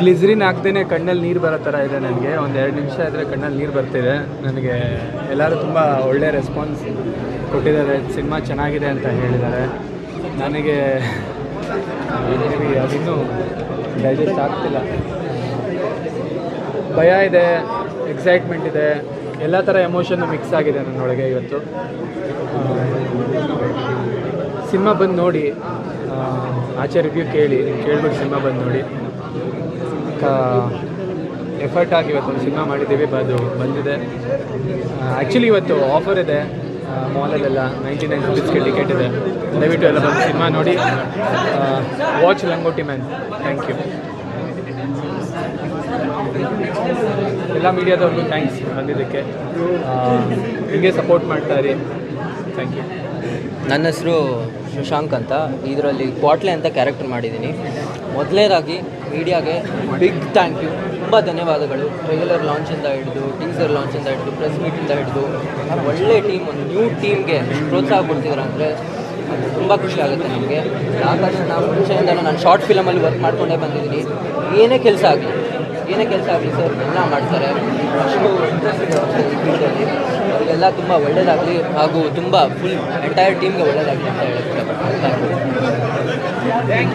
ಗ್ಲಿಸ್ರಿನ್ ಹಾಕ್ದೇ ಕಣ್ಣಲ್ಲಿ ನೀರು ಬರೋ ಥರ ಇದೆ ನನಗೆ. ಒಂದು ಎರಡು ನಿಮಿಷ ಆದರೆ ಕಣ್ಣಲ್ಲಿ ನೀರು ಬರ್ತಿದೆ. ನನಗೆ ಎಲ್ಲರೂ ತುಂಬ ಒಳ್ಳೆ ರೆಸ್ಪಾನ್ಸ್ ಕೊಟ್ಟಿದ್ದಾರೆ. ಸಿನಿಮಾ ಚೆನ್ನಾಗಿದೆ ಅಂತ ಹೇಳಿದ್ದಾರೆ. ನನಗೆ ಅದಿನ್ನೂ ಡೈಜೆಸ್ಟ್ ಆಗ್ತಿಲ್ಲ. ಭಯ ಇದೆ ಎಕ್ಸೈಟ್ಮೆಂಟ್ ಇದೆ. ಎಲ್ಲ ಥರ ಎಮೋಷನ್ನು ಮಿಕ್ಸ್ ಆಗಿದೆ ನನ್ನೊಳಗೆ ಇವತ್ತು. ಸಿನಿಮಾ ಬಂದು ನೋಡಿ. ಆಚೆ ರಿವ್ಯೂ ಕೇಳಿ. ಕೇಳ್ಬಿಟ್ಟು ಸಿನಿಮಾ ಬಂದು ನೋಡಿ. ಎಫರ್ಟ್ ಆಗಿ ಇವತ್ತು ಒಂದು ಸಿನಿಮಾ ಮಾಡಿದ್ದೀವಿ. ಅದು ಬಂದಿದೆ. ಆ್ಯಕ್ಚುಲಿ ಇವತ್ತು ಆಫರ್ ಇದೆ. ಮಾಲಲ್ಲೆಲ್ಲ ನೈಂಟಿ ನೈನ್ ರುಪೀಸ್ಗೆ ಟಿಕೆಟ್ ಇದೆ. ದಯವಿಟ್ಟು ಎಲ್ಲ ಬಂದು ಸಿನಿಮಾ ನೋಡಿ. Watch Langoti man thank you ಎಲ್ಲ ಮೀಡಿಯಾದವ್ರಿಗೂ ಥ್ಯಾಂಕ್ಸ್ ಬಂದಿದ್ದಕ್ಕೆ. ಹೀಗೆ ಸಪೋರ್ಟ್ ಮಾಡ್ತಾ ಇರಿ. ಥ್ಯಾಂಕ್ ಯು ನನ್ನ ಹೆಸರು ಶಶಾಂಕ್ ಅಂತ. ಇದರಲ್ಲಿ ಕ್ವಾಟ್ಲೆ ಅಂತ ಕ್ಯಾರೆಕ್ಟರ್ ಮಾಡಿದ್ದೀನಿ. ಮೊದಲನೇದಾಗಿ ಮೀಡಿಯಾಗೆ ಬಿಗ್ ಥ್ಯಾಂಕ್ ಯು ತುಂಬ ಧನ್ಯವಾದಗಳು. ಟ್ರೈಲರ್ ಲಾಂಚಿಂದ ಹಿಡಿದು ಟೀಸರ್ ಲಾಂಚಿಂದ ಹಿಡಿದು ಪ್ರೆಸ್ ಮೀಟಿಂದ ಹಿಡಿದು ಒಳ್ಳೆ ಟೀಮ್ ಒಂದು ನ್ಯೂ ಟೀಮ್ಗೆ ಪ್ರೋತ್ಸಾಹ ಕೊಡ್ತಿದ್ರು ಅಂದರೆ ಅದು ತುಂಬ ಖುಷಿ ಆಗುತ್ತೆ ನಮಗೆ. ನಾವು ಮುಂಚೆಯಿಂದ ನಾನು ಶಾರ್ಟ್ ಫಿಲಮಲ್ಲಿ ವರ್ಕ್ ಮಾಡಿಕೊಂಡೇ ಬಂದಿದ್ದೀನಿ. ಏನೇ ಕೆಲಸ ಆಗಲಿ, ಏನೇ ಕೆಲಸ ಆಗಲಿ ಸರ್ ಎಲ್ಲ ಮಾಡ್ತಾರೆ. ಅವರಿಗೆಲ್ಲ ತುಂಬ ಒಳ್ಳೆಯದಾಗಲಿ ಹಾಗೂ ತುಂಬ ಫುಲ್ ಎಂಟೈರ್ ಟೀಮ್ಗೆ ಒಳ್ಳೆಯದಾಗಲಿ ಅಂತ ಹೇಳಕ್ಕೆ ಇಷ್ಟಪಡ್ತೀನಿ ಥ್ಯಾಂಕ್ ಯು